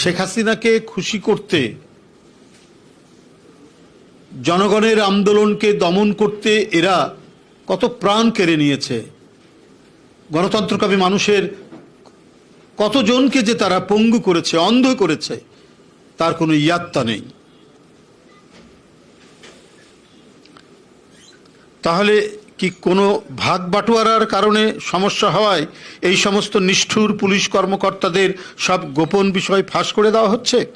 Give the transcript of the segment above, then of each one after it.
শেখ হাসিনাকে খুশি করতে, জনগণের আন্দোলনকে দমন করতে এরা কত প্রাণ কেড়ে নিয়েছে। গণতন্ত্রকামী মানুষের কতজনকে যে তারা পঙ্গু করেছে, অন্ধ করেছে, তার কোনো ইয়াত্তা নেই। তাহলে কি কোনো ভাগ বাটোয়ারার কারণে সমস্যা হওয়ায় এই সমস্ত নিষ্ঠুর পুলিশ কর্মকর্তাদের সব গোপন বিষয় ফাঁস করে দেওয়া হচ্ছে?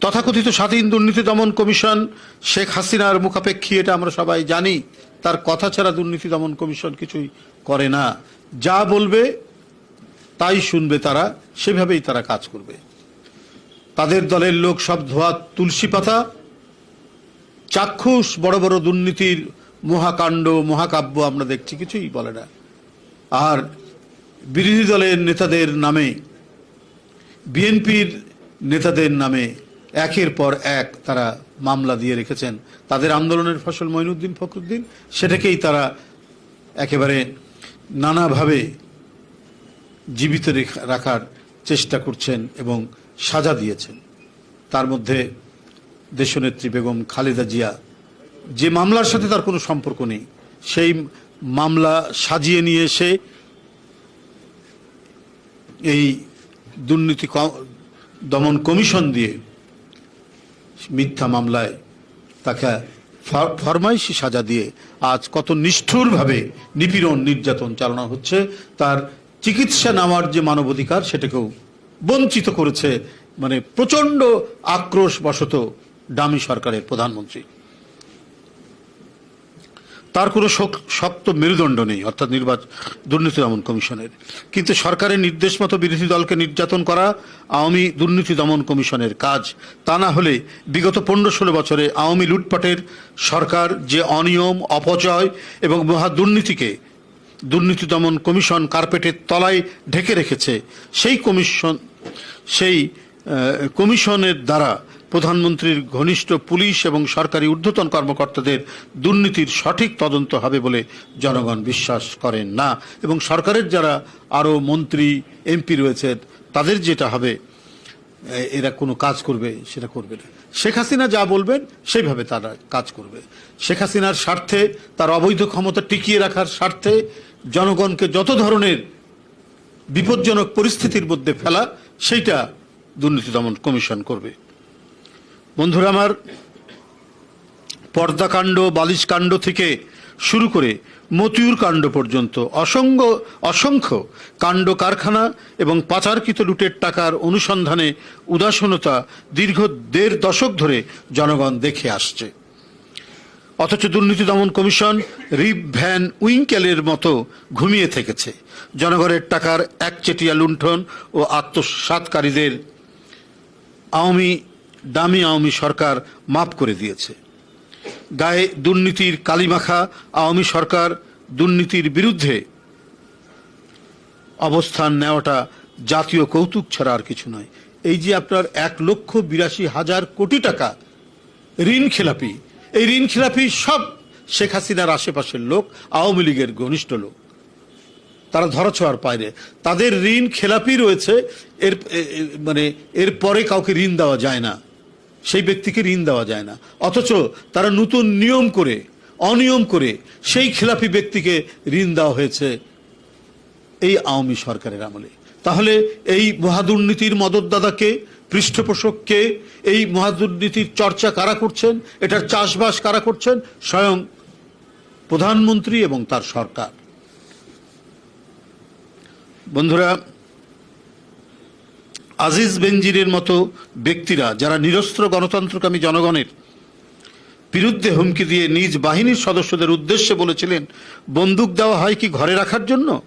তথাকথিত স্বাধীন দুর্নীতি দমন কমিশন শেখ হাসিনার মুখাপেক্ষী, এটা আমরা সবাই জানি, তার কথা ছাড়া দুর্নীতি দমন কমিশন কিছুই করে না। যা বলবে, তাই শুনবে তারা, সেভাবেই তারা কাজ করবে। তাদের দলের লোক সব ধোয়া তুলসী পাতা। চাক্ষুষ বড় বড় দুর্নীতির মহাকাণ্ড, মহাকাব্য আমরা দেখছি, কিছুই বলে না। আর বিরোধী দলের নেতাদের নামে, বিএনপির নেতাদের নামে একের পর এক তারা মামলা দিয়ে রেখেছেন। তাদের আন্দোলনের ফসল মঈনুদ্দিন ফখরুদ্দিন, সেটাকেই তারা একেবারে নানাভাবে জীবিত রেখা- রাখার চেষ্টা করছেন এবং সাজা দিয়েছেন। তার মধ্যে দেশনেত্রী বেগম খালেদা জিয়া যে মামলার সাথে তার কোনো সম্পর্ক নেই, সেই মামলা সাজিয়ে নিয়ে এসে এই দুর্নীতি দমন কমিশন দিয়ে মিথ্যা মামলায় তাকে ফরমাইশি সাজা দিয়ে আজ কত নিষ্ঠুরভাবে নিপীড়ন, নির্যাতন চালানো হচ্ছে, তার চিকিৎসা নেওয়ার যে মানবাধিকার সেটাকেও বঞ্চিত করেছে মানে প্রচণ্ড আক্রোশ বশত ডামি সরকারের প্রধানমন্ত্রী। তার কোনো শক- শক্ত মেরুদণ্ড নেই, অর্থাৎ নির্বাচন দুর্নীতি দমন কমিশনের। কিন্তু সরকারের নির্দেশ মতো বিরোধী দলকে নির্যাতন করা আওয়ামী দুর্নীতি দমন কমিশনের কাজ। তা না হলে বিগত পনেরো ষোলো বছরে আওয়ামী লুটপাটের সরকার যে অনিয়ম, অপচয় এবং মহা দুর্নীতিকে দুর্নীতি দমন কমিশন কার্পেটের তলায় ঢেকে রেখেছে, সেই কমিশন সেই কমিশনের দ্বারা প্রধানমন্ত্রীর ঘনিষ্ঠ পুলিশ এবং সরকারি ঊর্ধ্বতন কর্মকর্তাদের দুর্নীতির সঠিক তদন্ত হবে বলে জনগণ বিশ্বাস করেন না। এবং সরকারের যারা আরও মন্ত্রী, এমপি রয়েছে, তাদের যেটা হবে এরা কোনো কাজ করবে, সেটা করবে না। শেখ হাসিনা যা বলবেন, সেইভাবে তারা কাজ করবে। শেখ হাসিনার স্বার্থে, তার অবৈধ ক্ষমতা টিকিয়ে রাখার স্বার্থে জনগণকে যত ধরনের বিপজ্জনক পরিস্থিতির মধ্যে ফেলা, সেইটা দুর্নীতি দমন কমিশন করবে। বন্ধুরা, আমার পর্দাকাণ্ড বালিশকাণ্ড থেকে শুরু করে মতিউর কাণ্ড পর্যন্ত অসংখ্য অসংখ্য কাণ্ড কারখানা এবং পাচারকৃত লুটের টাকার অনুসন্ধানে উদাসীনতা দীর্ঘ দেড় দশক ধরে জনগণ দেখে আসছে। অথচ দুর্নীতি দমন কমিশন রিপ ভ্যান উইঙ্কেলের মতো ঘুমিয়ে থেকেছে। জনগণের টাকার একচেটিয়া লুণ্ঠন ও আত্মসাৎকারীদের আওয়ামী দামি আওয়ামী সরকার মাফ করে দিয়েছে। গায়ে দুর্নীতির কালিমাখা আওয়ামী সরকার দুর্নীতির বিরুদ্ধে অবস্থান নেওয়াটা জাতীয় কৌতুক ছাড়া আর কিছু নয়। এই যে আপনার এক লক্ষ বিরাশি হাজার কোটি টাকা ঋণ খেলাপি, এই ঋণ খেলাপি সব শেখ হাসিনার আশেপাশের লোক, আওয়ামী লীগের ঘনিষ্ঠ লোক, তারা ধরাছোঁয়ার পায়রে তাদের ঋণ খেলাপি রয়েছে, এর মানে এর পরে কাউকে ঋণ দেওয়া যায় না। সেই ব্যক্তিকে ঋণ দেওয়া যায় না। অথচ তারা নতুন নিয়ম করে, অনিয়ম করে সেই খেলাপি ব্যক্তিকে ঋণ দেওয়া হয়েছে এই আওয়ামী সরকারের আমলে। তাহলে এই মহাদুর্নীতির মদতদাতাকে পৃষ্ঠপোষককে, এই মহাদুর্নীতির চর্চা কারা করছেন, এটার চাষবাস কারা করছেন, স্বয়ং প্রধানমন্ত্রী এবং তার সরকার। বন্ধুরা আজিজ বেনজিরের মতো ব্যক্তিরা, যারা নিরস্ত্র গণতন্ত্রকামী জনগণের বিরুদ্ধে হুমকি দিয়ে নিজ বাহিনীর সদস্যদের উদ্দেশ্যে বলেছিলেন, বন্দুক দেওয়া হয় কি ঘরে রাখার জন্য?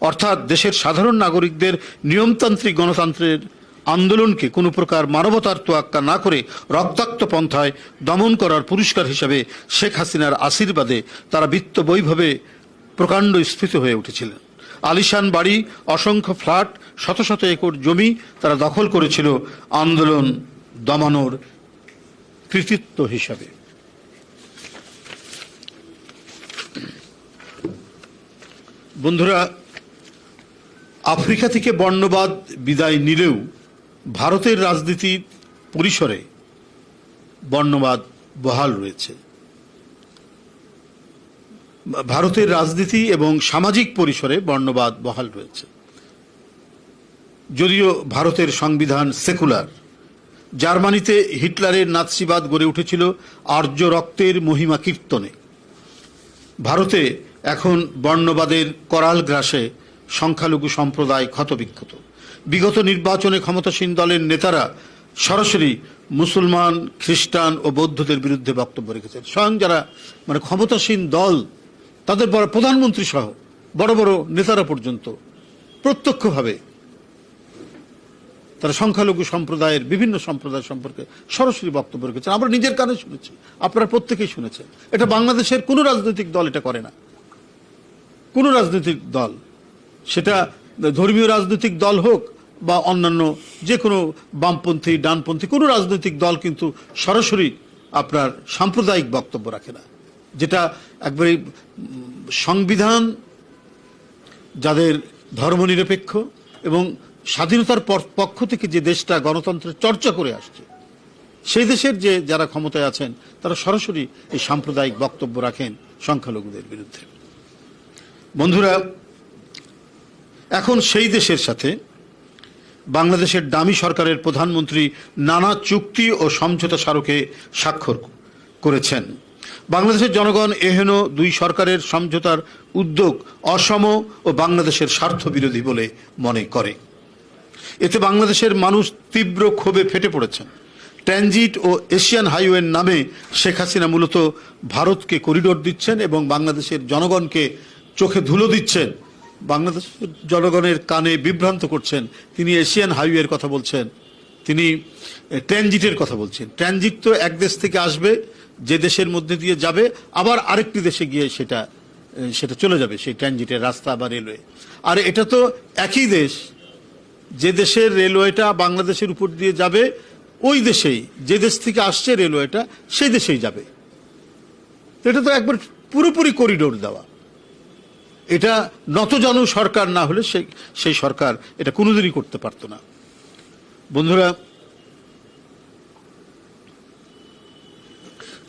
অর্থাৎ দেশের সাধারণ নাগরিকদের নিয়মতান্ত্রিক গণতন্ত্রের আন্দোলনকে কোনো প্রকার মানবতার তোয়াক্কা না করে রক্তাক্ত পন্থায় দমন করার পুরস্কার হিসাবে শেখ হাসিনার আশীর্বাদে তারা বিত্ত বৈভবে প্রকাণ্ড স্ফীত হয়ে উঠেছিলেন। আলিশান বাড়ি, অসংখ্য ফ্ল্যাট, শত শত একর জমি তারা দখল করেছিল আন্দোলন দমানোর কৃতিত্ব হিসাবে। বন্ধুরা, আফ্রিকা থেকে বর্ণবাদ বিদায় নিলেও ভারতের রাজনীতির পরিসরে বর্ণবাদ বহাল রয়েছে। ভারতের রাজনীতি এবং সামাজিক পরিসরে বর্ণবাদ বহাল রয়েছে। যদিও ভারতের সংবিধান সেকুলার, জার্মানিতে হিটলারের নাৎসিবাদ গড়ে উঠেছিল আর্য রক্তের মহিমা কীর্তনে। ভারতে এখন বর্ণবাদের করাল গ্রাসে সংখ্যালঘু সম্প্রদায় ক্ষতবিক্ষত। বিগত নির্বাচনে ক্ষমতাসীন দলের নেতারা সরাসরি মুসলমান, খ্রিস্টান ও বৌদ্ধদের বিরুদ্ধে বক্তব্য রেখেছেন। স্বয়ং যারা মানে ক্ষমতাসীন দল তাদের বড় প্রধানমন্ত্রী সহ বড় বড় নেতারা পর্যন্ত প্রত্যক্ষভাবে তারা সংখ্যালঘু সম্প্রদায়ের বিভিন্ন সম্প্রদায় সম্পর্কে সরাসরি বক্তব্য রেখেছেন। আমরা নিজের কানে শুনেছি, আপনারা প্রত্যেকেই শুনেছেন। এটা বাংলাদেশের কোনো রাজনৈতিক দল এটা করে না। কোনো রাজনৈতিক দল। সেটা ধর্মীয় রাজনৈতিক দল হোক বা অন্যান্য যে কোনো বামপন্থী, ডানপন্থী, কোনো রাজনৈতিক দল কিন্তু সরাসরি আপনার সাম্প্রদায়িক বক্তব্য রাখে না। যেটা একবারে সংবিধান যাদের ধর্মনিরপেক্ষ এবং স্বাধীনতার পক্ষ থেকে যে দেশটা গণতন্ত্রের চর্চা করে আসছে, সেই দেশের যে যারা ক্ষমতায় আছেন, তারা সরাসরি এই সাম্প্রদায়িক বক্তব্য রাখেন সংখ্যালঘুদের বিরুদ্ধে। বন্ধুরা, এখন সেই দেশের সাথে বাংলাদেশের দামি সরকারের প্রধানমন্ত্রী নানা চুক্তি ও সমঝোতা স্মারকে স্বাক্ষর করেছেন। বাংলাদেশের জনগণ এহেন দুই সরকারের সমঝোতার উদ্যোগ অসম ও বাংলাদেশের স্বার্থ বিরোধী বলে মনে করে। এতে বাংলাদেশের মানুষ তীব্র ক্ষোভে ফেটে পড়েছেন। ট্রানজিট ও এশিয়ান হাইওয়ের নামে শেখ হাসিনা মূলত ভারতকে করিডোর দিচ্ছেন এবং বাংলাদেশের জনগণকে চোখে ধুলো দিচ্ছেন। বাংলাদেশের জনগণের কানে বিভ্রান্ত করছেন। তিনি এশিয়ান হাইওয়ের কথা বলছেন। তিনি ট্রানজিটের কথা বলছেন। ট্রানজিট তো এক দেশ থেকে আসবে। যে দেশের মধ্যে দিয়ে যাবে, আবার আরেকটি দেশে গিয়ে সেটা সেটা চলে যাবে, সেই ট্রানজিটের রাস্তা বা রেলওয়ে। আর এটা তো একই দেশ, যে দেশের রেলওয়েটা বাংলাদেশের উপর দিয়ে যাবে, ওই দেশেই, যে দেশ থেকে আসছে রেলওয়েটা, সেই দেশেই যাবে। এটা তো একবার পুরোপুরি করিডোর দেওয়া। এটা নতজানু সরকার না হলে সেই সেই সরকার এটা কোনোদিনই করতে পারতো না। বন্ধুরা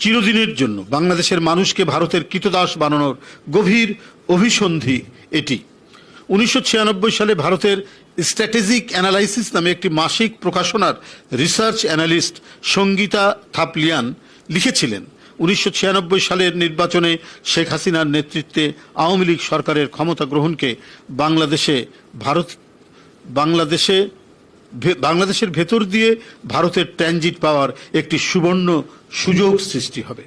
চিরদিনের জন্য। বাংলাদেশের মানুষকে ভারতের কৃতদাস বানানোর গভীর অভিসন্ধি এটি। উনিশশো ছিয়ানব্বই সালে ভারতের স্ট্র্যাটেজিক অ্যানালাইসিস নামে একটি মাসিক প্রকাশনার রিসার্চ অ্যানালিস্ট সঙ্গীতা থাপলিয়ান লিখেছিলেন। উনিশশো ছিয়ানব্বই সালের নির্বাচনে শেখ হাসিনার নেতৃত্বে আওয়ামী লীগ সরকারের ক্ষমতা গ্রহণকে বাংলাদেশে ভারত বাংলাদেশে বাংলাদেশের ভেতর দিয়ে ভারতের ট্রানজিট পাওয়ার একটি সুবর্ণ সুযোগ সৃষ্টি হবে।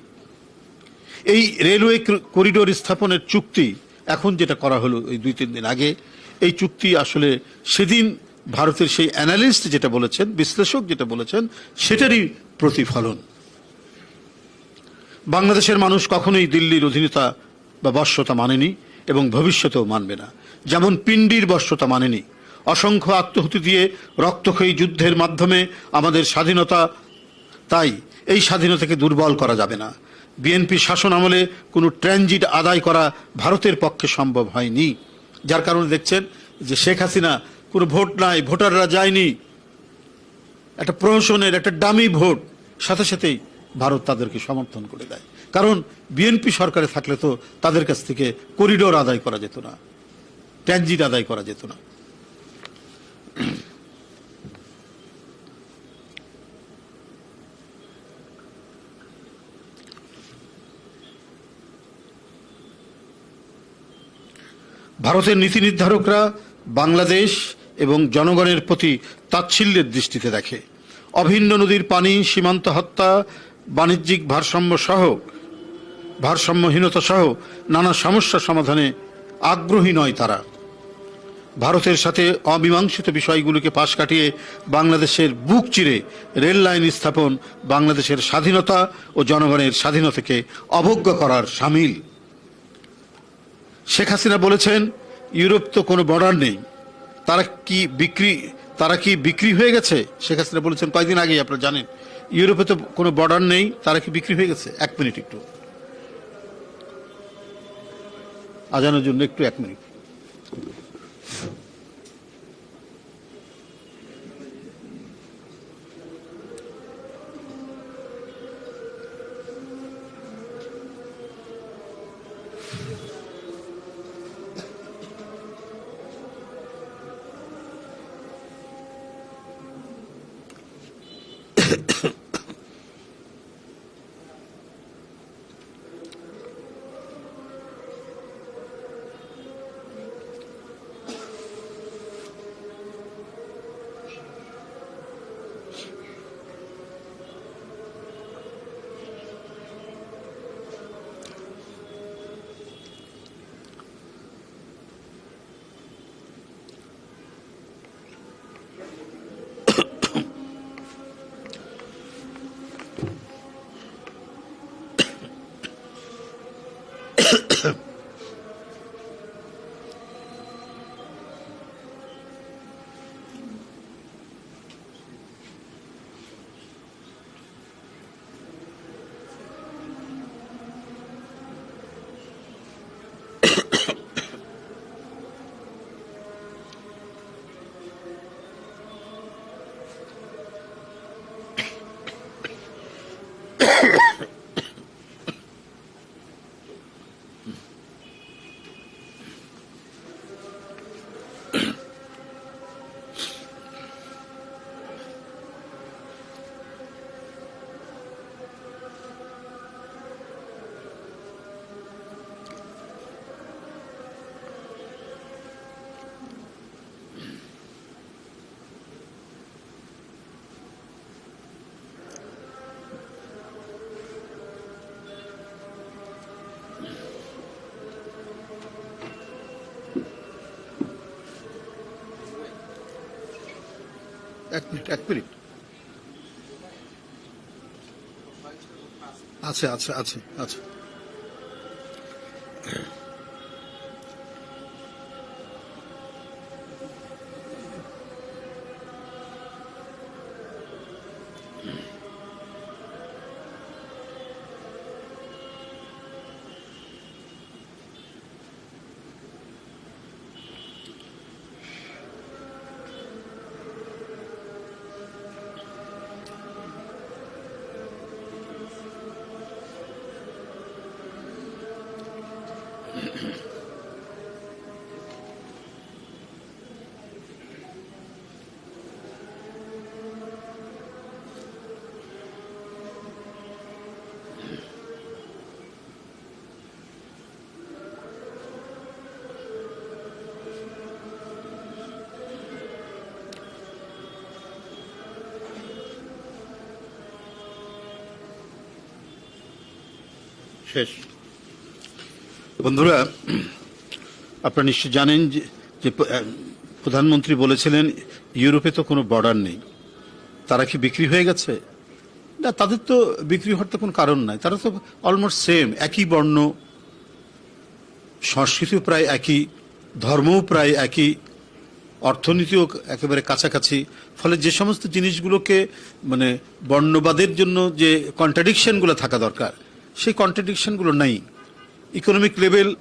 এই রেলওয়ে করিডোর স্থাপনের চুক্তি, এখন যেটা করা হলো এই দুই তিন দিন আগে, এই চুক্তি আসলে সেদিন ভারতের সেই অ্যানালিস্ট যেটা বলেছেন, বিশ্লেষক যেটা বলেছেন, সেটারই প্রতিফলন। বাংলাদেশের মানুষ কখনোই দিল্লির অধীনতা বা বর্ষতা মানেনি এবং ভবিষ্যতেও মানবে না। যেমন পিণ্ডির বর্ষতা মানেনি অসংখ্য আত্মহুতি দিয়ে রক্তক্ষয়ী যুদ্ধের মাধ্যমে আমাদের স্বাধীনতা, তাই এই স্বাধীনতাকে দুর্বল করা যাবে না। বিএনপি শাসন আমলে কোনো ট্রানজিট আদায় করা ভারতের পক্ষে সম্ভব হয়নি। যার কারণে দেখছেন যে শেখ হাসিনা, কোনো ভোট নাই, ভোটাররা যায়নি। একটা প্রহসনের, একটা ডামি ভোট, সাথে সাথেই ভারত তাদেরকে সমর্থন করে দেয়। কারণ বিএনপি সরকারে থাকলে তো তাদের কাছ থেকে করিডোর আদায় করা যেত না ট্রানজিট আদায় করা যেত না। ভারতের নীতি নির্ধারকরা বাংলাদেশ এবং জনগণের প্রতি তাচ্ছিল্যের দৃষ্টিতে দেখে। অভিন্ন নদীর পানি, সীমান্ত হত্যা, বাণিজ্যিক ভারসাম্য সহ, ভারসাম্যহীনতা সহ নানা সমস্যা সমাধানে আগ্রহী নয় তারা। ভারতের সাথে অমীমাংসিত বিষয়গুলোকে পাশ কাটিয়ে বাংলাদেশের বুক চিরে রেল লাইন স্থাপন বাংলাদেশের স্বাধীনতা ও জনগণের স্বাধীনতাকে অবজ্ঞা করার সামিল। শেখ হাসিনা বলেছেন, ইউরোপ তো কোনো বর্ডার নেই। তারা কি বিক্রি, তারা কি বিক্রি হয়ে গেছে? শেখ হাসিনা বলেছেন, কয়েকদিন আগেই আপনারা জানেন, ইউরোপে তো কোনো বর্ডার নেই, তারা কি বিক্রি হয়ে গেছে? এক মিনিট একটু। আজানোর জন্য একটু এক মিনিট। এক মিনিট এক মিনিট। আছে আচ্ছা আছে আছে। শেষ। বন্ধুরা, আপনারা নিশ্চয় জানেন যে প্রধানমন্ত্রী বলেছিলেন, ইউরোপে তো কোনো বর্ডার নেই। তারা কি বিক্রি হয়ে গেছে? না, তাদের তো বিক্রি হওয়ার তো কোনো কারণ নাই। তারা তো অলমোস্ট সেম একই বর্ণ। সংস্কৃতিও প্রায় একই, ধর্মও প্রায় একই, অর্থনীতিও একেবারে কাছাকাছি। ফলে যে সমস্ত জিনিসগুলোকে মানে বর্ণবাদের জন্য যে কন্ট্রাডিকশনগুলো থাকা দরকার সেই কন্ট্রাডিকশনগুলো নাই। ইকোনমিক লেভেল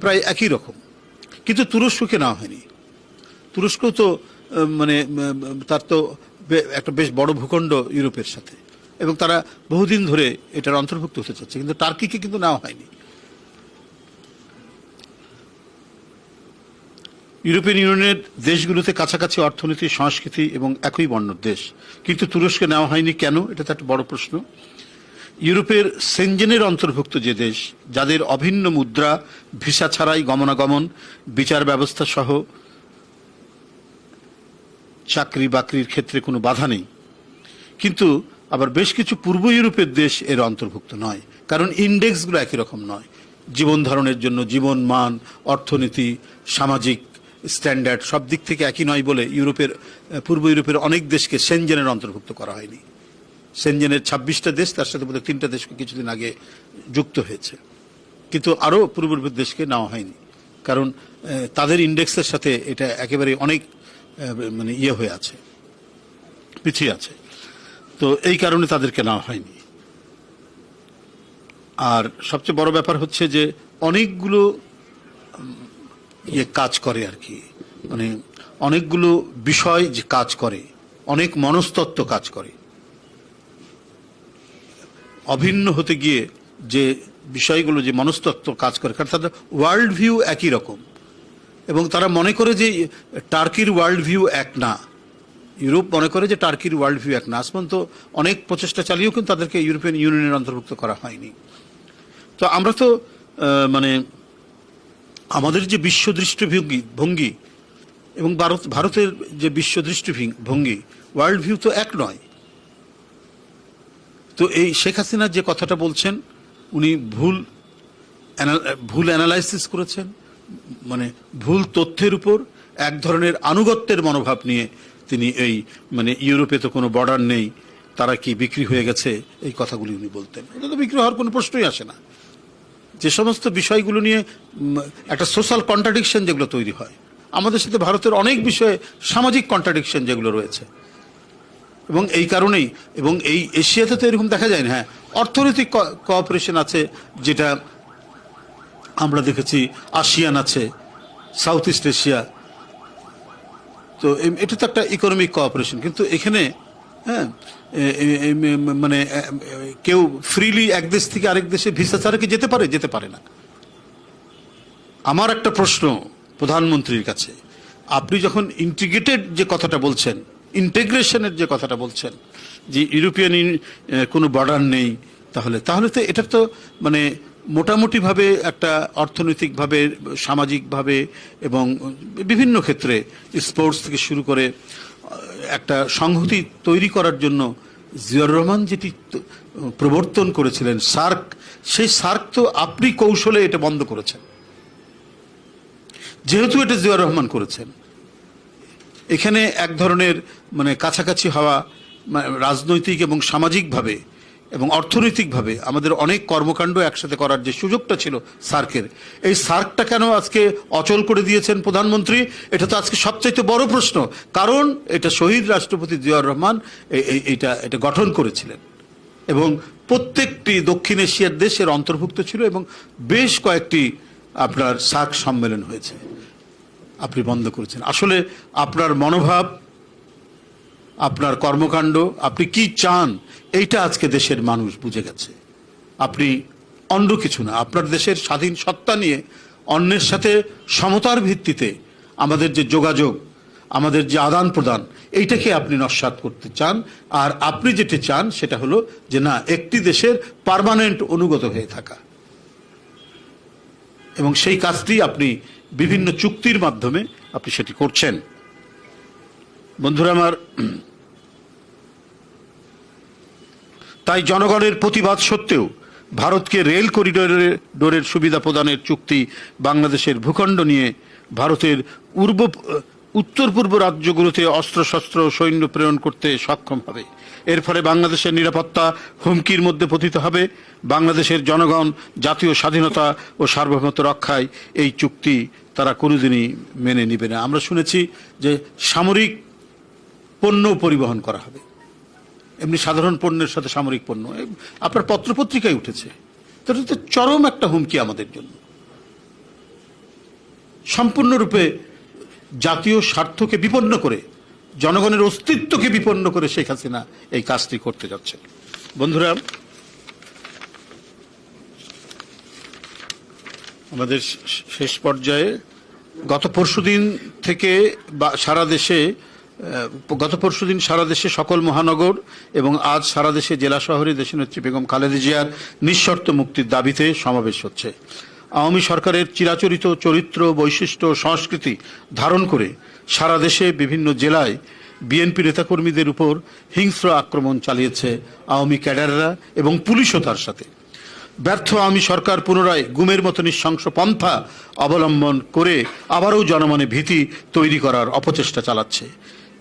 প্রায় একই রকম। কিন্তু তুরস্ককে নেওয়া হয়নি। তুরস্ক তো মানে তার তো একটা বেশ বড় ভূখণ্ড ইউরোপের সাথে। এবং তারা বহুদিন ধরে এটার অন্তর্ভুক্ত হতে চাচ্ছে। কিন্তু টার্কিকে কিন্তু নেওয়া হয়নি। ইউরোপিয়ান ইউনিয়নের দেশগুলোতে কাছাকাছি অর্থনীতি, সংস্কৃতি এবং একই বর্ণের দেশ। কিন্তু তুরস্কে নেওয়া হয়নি কেন? এটা তো একটা বড় প্রশ্ন। ইউরোপের সেনজেনের অন্তর্ভুক্ত যে দেশ, যাদের অভিন্ন মুদ্রা, ভিসা ছাড়াই গমনাগমন, বিচার ব্যবস্থা সহ চাকরি বাকরির ক্ষেত্রে কোনো বাধা নেই। কিন্তু আবার বেশ কিছু পূর্ব ইউরোপের দেশ এর অন্তর্ভুক্ত নয়, কারণ ইন্ডেক্সগুলো একই রকম নয়। জীবন ধারণের জন্য জীবন মান, অর্থনীতি, সামাজিক স্ট্যান্ডার্ড সব দিক থেকে একই নয় বলে ইউরোপের, পূর্ব ইউরোপের অনেক দেশকে সেনজেনের অন্তর্ভুক্ত করা হয়নি। সেনজেনের ছাব্বিশটা দেশ তার সাথে তিনটা দেশকে কিছুদিন আগে যুক্ত হয়েছে। কিন্তু আরও পূর্ব ইউরোপের দেশকে নেওয়া হয়নি। কারণ তাদের ইন্ডেক্সের সাথে এটা একেবারে অনেক মানে ইয়ে হয়ে আছে, পিছিয়ে আছে। তো এই কারণে তাদেরকে নেওয়া হয়নি। আর সবচেয়ে বড় ব্যাপার হচ্ছে যে অনেকগুলো ইয়ে কাজ করে আর কি। মানে অনেকগুলো বিষয় যে কাজ করে, অনেক মনস্তত্ত্ব কাজ করে। অভিন্ন হতে গিয়ে যে বিষয়গুলো, যে মনস্তত্ত্ব কাজ করে, কারণ তাদের ওয়ার্ল্ড ভিউ একই রকম। এবং তারা মনে করে যে টার্কির ওয়ার্ল্ড ভিউ এক না। ইউরোপ মনে করে যে টার্কির ওয়ার্ল্ড ভিউ এক না। আসমান তো অনেক প্রচেষ্টা চালিয়েও কিন্তু তাদেরকে ইউরোপিয়ান ইউনিয়নের অন্তর্ভুক্ত করা হয়নি। তো আমরা তো মানে আমাদের যে বিশ্ব দৃষ্টিভঙ্গি ভঙ্গি এবং ভারত, ভারতের যে বিশ্ব দৃষ্টিভঙ্গি ভঙ্গি ওয়ার্ল্ড ভিউ তো এক নয়। তো এই শেখ হাসিনা যে কথাটা বলছেন, উনি ভুল ভুল অ্যানালাইসিস করেছেন মানে ভুল তথ্যের উপর, এক ধরনের আনুগত্যের মনোভাব নিয়ে তিনি এই মানে ইউরোপে তো কোনো বর্ডার নেই, তারা কি বিক্রি হয়ে গেছে, এই কথাগুলি উনি বলতেন। এটা তো বিক্রি হওয়ার কোনো প্রশ্নই আসে না। যে সমস্ত বিষয়গুলো নিয়ে একটা সোশ্যাল কন্ট্রাডিকশন যেগুলো তৈরি হয়, আমাদের সাথে ভারতের অনেক বিষয়ে সামাজিক কন্ট্রাডিকশন যেগুলো রয়েছে এবং এই কারণেই এবং এই এশিয়াতে তো এরকম দেখা যায় না হ্যাঁ। অর্থনৈতিক কোঅপারেশন আছে, যেটা আমরা দেখেছি, আসিয়ান আছে সাউথ ইস্ট এশিয়া তো এটা তো একটা ইকোনমিক কোঅপারেশন কিন্তু এখানে হ্যাঁ মানে কেউ ফ্রিলি এক দেশ থেকে আরেক দেশে ভিসা ছাড়া কি যেতে পারে? যেতে পারে না। আমার একটা প্রশ্ন প্রধানমন্ত্রীর কাছে। আপনি যখন ইন্টিগ্রেটেড যে কথাটা বলছেন ইন্টিগ্রেশনের যে কথাটা বলছেন, যে ইউরোপিয়ান কোনো বর্ডার নেই, তাহলে তাহলে তো এটা তো মানে মোটামুটিভাবে একটা অর্থনৈতিকভাবে, সামাজিকভাবে এবং বিভিন্ন ক্ষেত্রে স্পোর্টস থেকে শুরু করে, একটা সংহতি তৈরি করার জন্য জিয়াউর রহমান যেটি প্রবর্তন করেছিলেন, সার্ক, সেই সার্ক তো আপনি কৌশলে এটা বন্ধ করেছেন। যেহেতু এটা জিয়াউর রহমান করেছেন। এখানে এক ধরনের মানে কাছাকাছি হওয়া মানে রাজনৈতিক এবং সামাজিকভাবে এবং অর্থনৈতিকভাবে আমাদের অনেক কর্মকাণ্ড একসাথে করার যে সুযোগটা ছিল সার্কের। এই সার্কটা কেন আজকে অচল করে দিয়েছেন প্রধানমন্ত্রী? এটা তো আজকে সবচাইতে বড় প্রশ্ন। কারণ এটা শহীদ রাষ্ট্রপতি জিয়াউর রহমান এটা এটা গঠন করেছিলেন। এবং প্রত্যেকটি দক্ষিণ এশিয়ার দেশের অন্তর্ভুক্ত ছিল এবং বেশ কয়েকটি আপনার সার্ক সম্মেলন হয়েছে। আপনি বন্ধ করেছেন। আসলে আপনার মনোভাব, আপনার কর্মকাণ্ড, আপনি কি চান, এইটা আজকে দেশের মানুষ বুঝে গেছে। আপনি অন্য কিছু না, আপনার দেশের স্বাধীন সত্তা নিয়ে অন্যের সাথে সমতার ভিত্তিতে আমাদের যে যোগাযোগ, আমাদের যে আদান প্রদান, এইটাকে আপনি নস্বাত করতে চান। আর আপনি যেটি চান সেটা হলো যে না, একটি দেশের পার্মানেন্ট অনুগত হয়ে থাকা। এবং সেই কাজটি আপনি বিভিন্ন চুক্তির মাধ্যমে আপনি সেটি করছেন। বন্ধুরা আমার, তাই জনগণের প্রতিবাদ সত্ত্বেও ভারতকে রেল করিডোরের ডোরের সুবিধা প্রদানের চুক্তি বাংলাদেশের ভূখণ্ড নিয়ে ভারতের পূর্ব উত্তর পূর্ব রাজ্যগুলোতে অস্ত্রশস্ত্র সৈন্য প্রেরণ করতে সক্ষম হবে। এর ফলে বাংলাদেশের নিরাপত্তা হুমকির মধ্যে পতিত হবে। বাংলাদেশের জনগণ জাতীয় স্বাধীনতা ও সার্বভৌমত্ব রক্ষায় এই চুক্তি তারা কোনোদিনই মেনে নেবে না। আমরা শুনেছি যে সামরিক পণ্য পরিবহন করা হবে। এমনি সাধারণ পণ্যের সাথে সামরিক পণ্য। আপনার পত্রপত্রিকায় উঠেছে। তো এটা তো চরম একটা হুমকি আমাদের জন্য। সম্পূর্ণরূপে জাতীয় স্বার্থকে বিপন্ন করে, জনগণের অস্তিত্বকে বিপন্ন করে শেখ হাসিনা এই কাজটি করতে যাচ্ছে বন্ধুরা আমাদের শেষ পর্যায়ে গত পরশুদিন থেকে সারা দেশে গত পরশুদিন সারা দেশে সকল মহানগর এবং আজ সারা দেশে জেলা শহরে দেশনেত্রী বেগম খালেদা জিয়ার নিঃশর্ত মুক্তির দাবিতে সমাবেশ হচ্ছে। আওয়ামী সরকারের চিরাচরিত চরিত্র, বৈশিষ্ট্য, সংস্কৃতি ধারণ করে সারা দেশে বিভিন্ন জেলায় বিএনপি নেতাকর্মীদের উপর হিংস্র আক্রমণ চালিয়েছে আওয়ামী ক্যাডাররা এবং পুলিশও তার সাথে। ব্যর্থ আমি সরকার পুনরায় গুমের মতো নৃশংস পন্থা অবলম্বন করে আবারও জনমনে ভীতি তৈরি করার অপচেষ্টা চালাচ্ছে।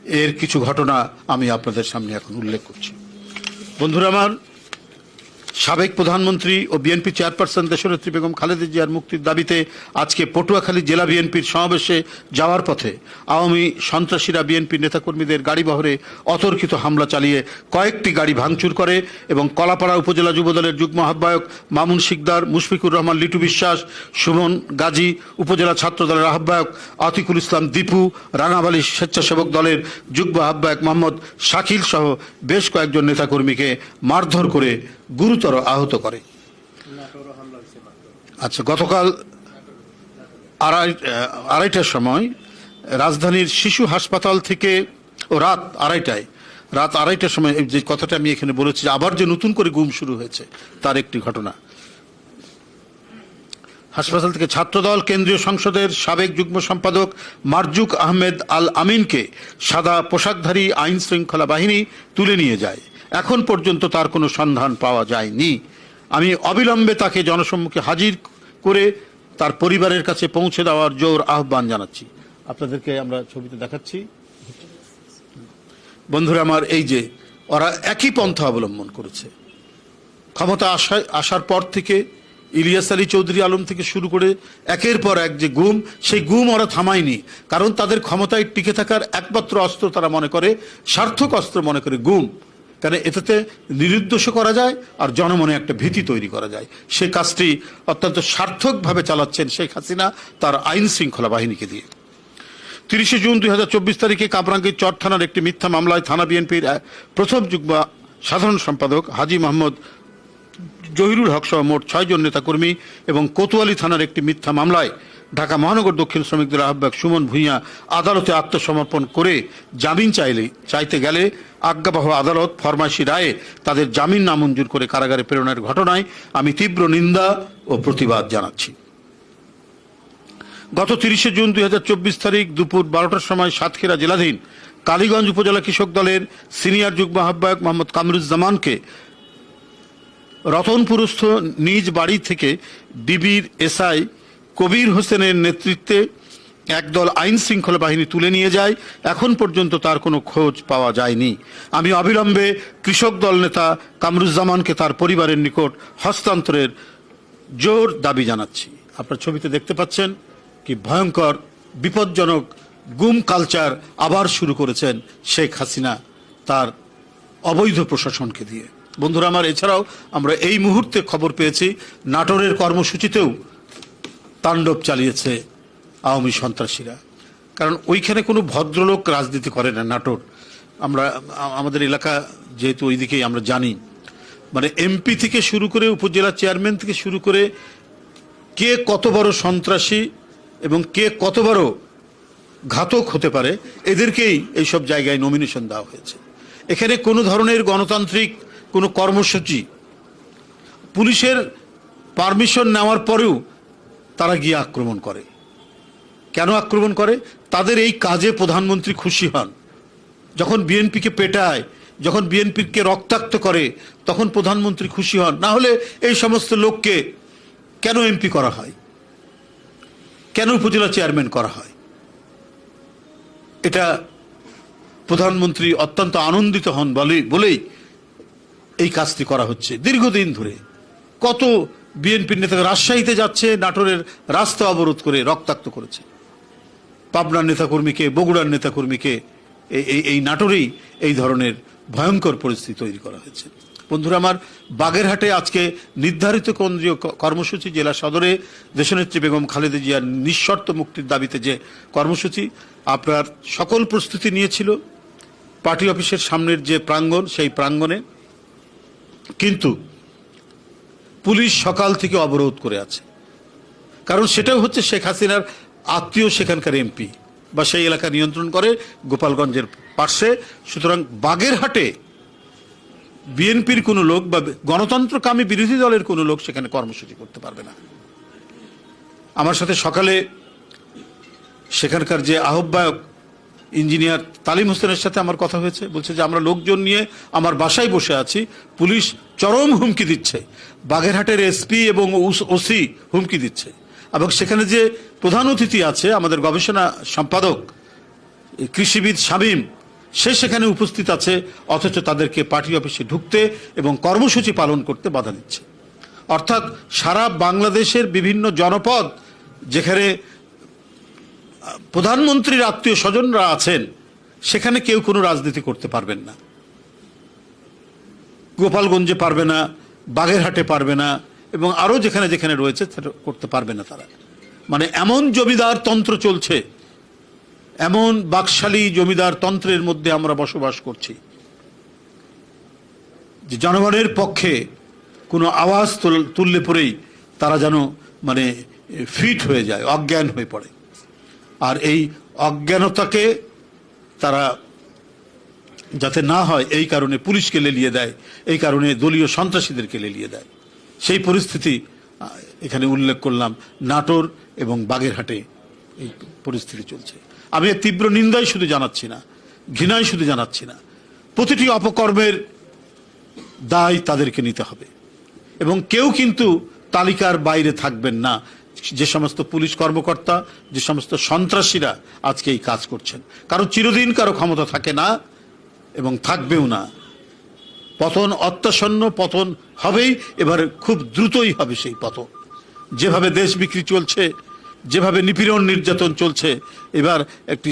এর কিছু ঘটনা আমি আপনাদের সামনে এখন উল্লেখ করছি। বন্ধুরা আমার সাবেক প্রধানমন্ত্রী ও বিএনপি চেয়ারপারসন দেশনেত্রী বেগম খালেদা জিয়ার মুক্তির দাবিতে আজকে পটুয়াখালী জেলা বিএনপির সমাবেশে যাওয়ার পথে আওয়ামী সন্ত্রাসীরা বিএনপি নেতাকর্মীদের গাড়িবহরে অতর্কিত হামলা চালিয়ে কয়েকটি গাড়ি ভাঙচুর করে এবং কলাপাড়া উপজেলা যুবদলের যুগ্ম আহ্বায়ক মামুন শিকদার, মুশফিকুর রহমান, লিটু বিশ্বাস, সুমন গাজী, উপজেলা ছাত্র দলের আহ্বায়ক আতিকুল ইসলাম দীপু রাঙাবালি স্বেচ্ছাসেবক দলের যুগ্ম আহ্বায়ক মোহাম্মদ শাকিল সহ বেশ কয়েকজন নেতাকর্মীকে মারধর করে গুরুতর আহত করে। আচ্ছা গতকাল আড়াই আড়াইটার সময় রাজধানীর শিশু হাসপাতাল থেকে ও রাত আড়াইটায়, রাত আড়াইটার সময় যে কথাটা আমি এখানে বলেছি আবার যে নতুন করে গুম শুরু হয়েছে, তার একটি ঘটনা। হাসপাতাল থেকে ছাত্রদল কেন্দ্রীয় সংসদের সাবেক যুগ্ম সম্পাদক মারজুক আহমেদ আল আমিনকে সাদা পোশাকধারী আইন শৃঙ্খলা বাহিনী তুলে নিয়ে যায়। এখন পর্যন্ত তার কোনো সন্ধান পাওয়া যায়নি। আমি অবিলম্বে তাকে জনসম্মুখে হাজির করে তার পরিবারের কাছে পৌঁছে দেওয়ার জোর আহ্বান জানাচ্ছি। আপনাদেরকে আমরা ছবিতে দেখাচ্ছি। বন্ধুরা, আমার এই যে ওরা একই পন্থা অবলম্বন করেছে। ক্ষমতা আসা আসার পর থেকে ইলিয়াস আলী চৌধুরী আলম থেকে শুরু করে একের পর এক যে গুম, সেই গুম ওরা থামায়নি। কারণ তাদের ক্ষমতায় টিকে থাকার একমাত্র অস্ত্র তারা মনে করে, সার্থক অস্ত্র মনে করে গুম। কারণ এটাতে নিরুদ্দেশ করা যায় আর জনমনে একটা ভীতি তৈরি করা যায়। সে কাজটি অত্যন্ত সার্থকভাবে চালাচ্ছেন শেখ হাসিনা তার আইন শৃঙ্খলা বাহিনীকে দিয়ে। তিরিশে জুন দুই হাজার চব্বিশ তারিখে কাবরাঙ্গীর চর থানার একটি মিথ্যা মামলায় থানা বিএনপির প্রথম যুগ্ম সাধারণ সম্পাদক হাজি মোহাম্মদ জহিরুল হক সহ মোট ছয়জন নেতাকর্মী এবং কোতোয়ালি থানার একটি মিথ্যা মামলায় ঢাকা মহানগর দক্ষিণ শ্রমিকদের আহ্বায়ক সুমন ভূঁইয়া আদালতে আত্মসমর্পণ করে জামিন চাইলে, চাইতে গেলে আজ্ঞাবহ আদালত ফরমাইশি রায়ে তাদের জামিন নামঞ্জুর করে কারাগারে প্রেরণের ঘটনায় আমি তীব্র নিন্দা ও প্রতিবাদ জানাচ্ছি। গত তিরিশে জুন দুই হাজার চব্বিশ তারিখ দুপুর বারোটার সময় সাতক্ষীরা জেলাধীন কালীগঞ্জ উপজেলা কৃষক দলের সিনিয়র যুগ্ম আহ্বায়ক মোহাম্মদ কামরুজ্জামানকে রতনপুরস্থ নিজ বাড়ি থেকে ডিবির এসআই কবির হোসেনের নেতৃত্বে একদল আইন শৃঙ্খলা বাহিনী তুলে নিয়ে যায়। এখন পর্যন্ত তার কোনো খোঁজ পাওয়া যায়নি। আমি অবিলম্বে কৃষক দল নেতা কামরুজ্জামানকে তার পরিবারের নিকট হস্তান্তরের জোর দাবি জানাচ্ছি। আপনার ছবিতে দেখতে পাচ্ছেন কি ভয়ঙ্কর, বিপজ্জনক গুম কালচার আবার শুরু করেছেন শেখ হাসিনা তার অবৈধ প্রশাসনকে দিয়ে। বন্ধুরা আমার, এছাড়াও আমরা এই মুহূর্তে খবর পেয়েছি, নাটোরের কর্মসূচিতেও তাণ্ডব চালিয়েছে আওয়ামী সন্ত্রাসীরা। কারণ ওইখানে কোনো ভদ্রলোক রাজনীতি করে না, নাটোর। আমরা, আমাদের এলাকা যেহেতু ওইদিকেই আমরা জানি। মানে এমপি থেকে শুরু করে উপজেলা চেয়ারম্যান থেকে শুরু করে কে কত বড় সন্ত্রাসী এবং কে কত বড় ঘাতক হতে পারে, এদেরকেই এইসব জায়গায় নমিনেশন দেওয়া হয়েছে। এখানে কোনো ধরনের গণতান্ত্রিক কোনো কর্মসূচি, পুলিশের পারমিশন নেওয়ার পরেও তারা গিয়ে আক্রমণ করে। কেন আক্রমণ করে? তাদের এই কাজে প্রধানমন্ত্রী খুশি হন। যখন বিএনপিকে পেটায়, যখন বিএনপিকে রক্তাক্ত করে, তখন প্রধানমন্ত্রী খুশি হন। না হলে এই সমস্ত লোককে কেন এমপি করা হয়? কেন উপজেলা চেয়ারম্যান করা হয়? এটা প্রধানমন্ত্রী অত্যন্ত আনন্দিত হন বলে বলেই এই কাজটি করা হচ্ছে। দীর্ঘদিন ধরে কত বিএনপির নেতা রাজশাহীতে যাচ্ছে, নাটোরের রাস্তা অবরোধ করে রক্তাক্ত করেছে। পাবনার নেতাকর্মীকে, বগুড়ার নেতাকর্মীকে এই এই নাটোরেই এই ধরনের ভয়ঙ্কর পরিস্থিতি তৈরি করা হয়েছে। বন্ধুরা, আমার বাগেরহাটে আজকে নির্ধারিত কেন্দ্রীয় কর্মসূচি, জেলা সদরে দেশনেত্রী বেগম খালেদা জিয়ার নিঃশর্ত মুক্তির দাবিতে যে কর্মসূচি, আপনার সকল প্রস্তুতি নিয়েছিল। পার্টি অফিসের সামনের যে প্রাঙ্গণ, সেই প্রাঙ্গণে। কিন্তু পুলিশ সকাল থেকে অবরোধ করে আছে। কারণ সেটাও হচ্ছে শেখ হাসিনার আত্মীয় সেখানকার এমপি বা সেই এলাকা নিয়ন্ত্রণ করে গোপালগঞ্জের পার্শ্বে সুতরাং বাগেরহাটে বিএনপির কোনো লোক বা গণতন্ত্রকামী বিরোধী দলের কোনো লোক সেখানে কর্মসূচি করতে পারবে না। আমার সাথে সকালে সেখানকার যে আহ্বায়ক ইঞ্জিনিয়ার তালিম হোসেনের সাথে আমার কথা হয়েছে। বলছে যে, আমরা লোকজন নিয়ে আমার বাসায় বসে আছি। পুলিশ চরম হুমকি দিচ্ছে। বাগেরহাটের এসপি এবং ওসি হুমকি দিচ্ছে। এবং সেখানে যে প্রধান অতিথি আছে, আমাদের গবেষণা সম্পাদক, কৃষিবিদ শামীম, সে সেখানে উপস্থিত আছে, অথচ তাদেরকে পার্টি অফিসে ঢুকতে এবং কর্মসূচি পালন করতে বাধা দিচ্ছে। অর্থাৎ সারা বাংলাদেশের বিভিন্ন জনপদ, যেখানে প্রধানমন্ত্রীর আত্মীয় স্বজনরা আছেন, সেখানে কেউ কোনো রাজনীতি করতে পারবেন না। গোপালগঞ্জে পারবে না বাগেরহাটে পারবে না এবং আরও যেখানে যেখানে রয়েছে সেটা করতে পারবে না তারা। মানে এমন জমিদার তন্ত্র চলছে, এমন বাকশালী জমিদার তন্ত্রের মধ্যে আমরা বসবাস করছি, যে জনগণের পক্ষে কোনো আওয়াজ তুললে পরেই তারা যেন মানে ফিট হয়ে যায়, অজ্ঞান হয়ে পড়ে। আর এই অজ্ঞানতাকে তারা যাতে না হয় এই কারণে পুলিশকে লেলিয়ে দেয়, এই কারণে দলীয় সন্ত্রাসীদেরকে লেলিয়ে দেয়। সেই পরিস্থিতি এখানে উল্লেখ করলাম, নাটোর এবং বাগেরহাটে এই পরিস্থিতি চলছে। আমি তীব্র নিন্দাই শুধু জানাচ্ছি না, ঘৃণাই শুধু জানাচ্ছি না, প্রতিটি অপকর্মের দায় তাদেরকে নিতে হবে। এবং কেউ কিন্তু তালিকার বাইরে থাকবেন না। যে সমস্ত পুলিশ কর্মকর্তা, যে সমস্ত সন্ত্রাসীরা আজকে এই কাজ করছেন কারও চিরদিন কারও ক্ষমতা থাকে না এবং থাকবেও না। পতন অত্যাসন্ন পতন হবেই, এবার খুব দ্রুতই হবে সেই পতন। যেভাবে দেশ বিক্রি চলছে, যেভাবে নিপীড়ন নির্যাতন চলছে, এবার একটি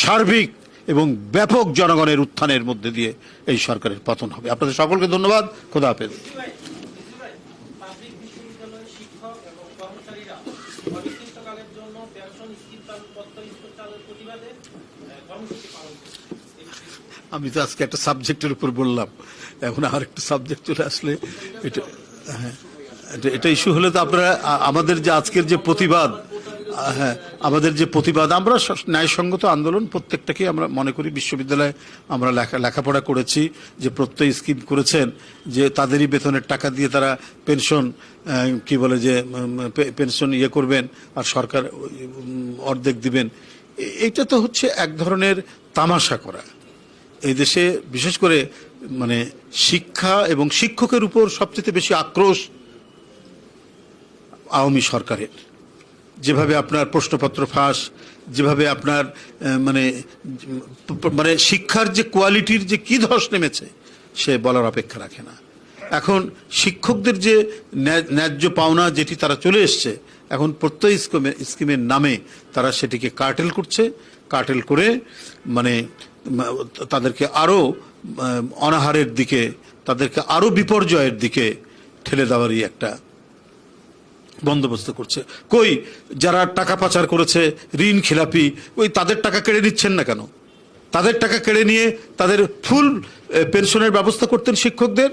সার্বিক এবং ব্যাপক জনগণের উত্থানের মধ্যে দিয়ে এই সরকারের পতন হবে। আপনাদের সকলকে ধন্যবাদ। খোদা হাফেজ পাবলিক বিশ্ববিদ্যালয়ের শিক্ষক এবং কর্মচারীরা অনির্দিষ্টকালের জন্য পেনশন স্কিম চালু পত্র চালুর প্রতিবাদে আহ, কর্মসূচি পালন করছে আমি তো আজকে একটা সাবজেক্টের উপর বললাম। এখন আর একটা সাবজেক্ট চলে আসলে এটা হ্যাঁ এটা- ইস্যু হলে তো আপনারা আমাদের যে আজকের যে প্রতিবাদ হ্যাঁ আমাদের যে প্রতিবাদ, আমরা ন্যায়সঙ্গত আন্দোলন প্রত্যেকটাকে আমরা মনে করি বিশ্ববিদ্যালয়ে আমরা লেখা, লেখাপড়া করেছি, যে প্রত্যয় স্কিম করেছেন, যে তাদেরই বেতনের টাকা দিয়ে তারা পেনশন কি বলে যে পেনশন ইয়ে করবেন আর সরকার অর্ধেক দিবেন। এটা তো হচ্ছে এক ধরনের তামাশা করা। এই দেশে বিশেষ করে মানে শিক্ষা এবং শিক্ষকের উপর সবচেয়ে বেশি আক্রোশ আওয়ামী সরকারের। যেভাবে আপনার প্রশ্নপত্র ফাঁস, যেভাবে আপনার মানে মানে শিক্ষার যে কোয়ালিটির যে কি ধস নেমেছে, সে বলার অপেক্ষা রাখে না। এখন শিক্ষকদের যে ন্যায- ন্যায্য পাওনা যেটি তারা চলে এসছে, এখন প্রত্যয় স্কিমে, স্কিমের নামে তারা সেটিকে কার্টেল করছে। কার্টেল করে মানে তাদেরকে আরও অনাহারের দিকে, তাদেরকে আরও বিপর্যয়ের দিকে ঠেলে দেওয়ারই একটা বন্দোবস্ত করছে। কই, যারা টাকা পাচার করেছে, ঋণ, খেলাপি ওই তাদের টাকা কেড়ে নিচ্ছেন না কেন? তাদের টাকা কেড়ে নিয়ে তাদের ফুল পেনশনের ব্যবস্থা করতেন শিক্ষকদের?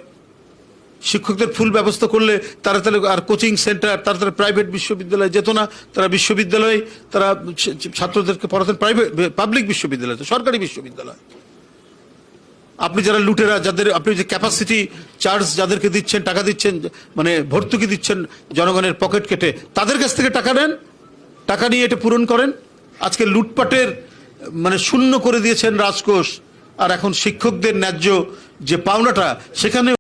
শিক্ষকদের ফুল ব্যবস্থা করলে তারা তাহলে আর কোচিং সেন্টার, তারা তারা প্রাইভেট বিশ্ববিদ্যালয়ে যেত না, তারা বিশ্ববিদ্যালয়ে, তারা ছাত্রদেরকে পড়াতেন প্রাইভেট পাবলিক বিশ্ববিদ্যালয় সরকারি বিশ্ববিদ্যালয়। আপনি যারা লুটেরা, যাদের, আপনি যে ক্যাপাসিটি চার্জ যাদেরকে দিচ্ছেন, টাকা দিচ্ছেন মানে ভর্তুকি দিচ্ছেন জনগণের পকেট কেটে, তাদের কাছ থেকে টাকা নেন, টাকা নিয়ে এটা পূরণ করেন। আজকে লুটপাটের মানে শূন্য করে দিয়েছেন রাজকোষ, আর এখন শিক্ষকদের ন্যায্য যে পাওনাটা, সেখানে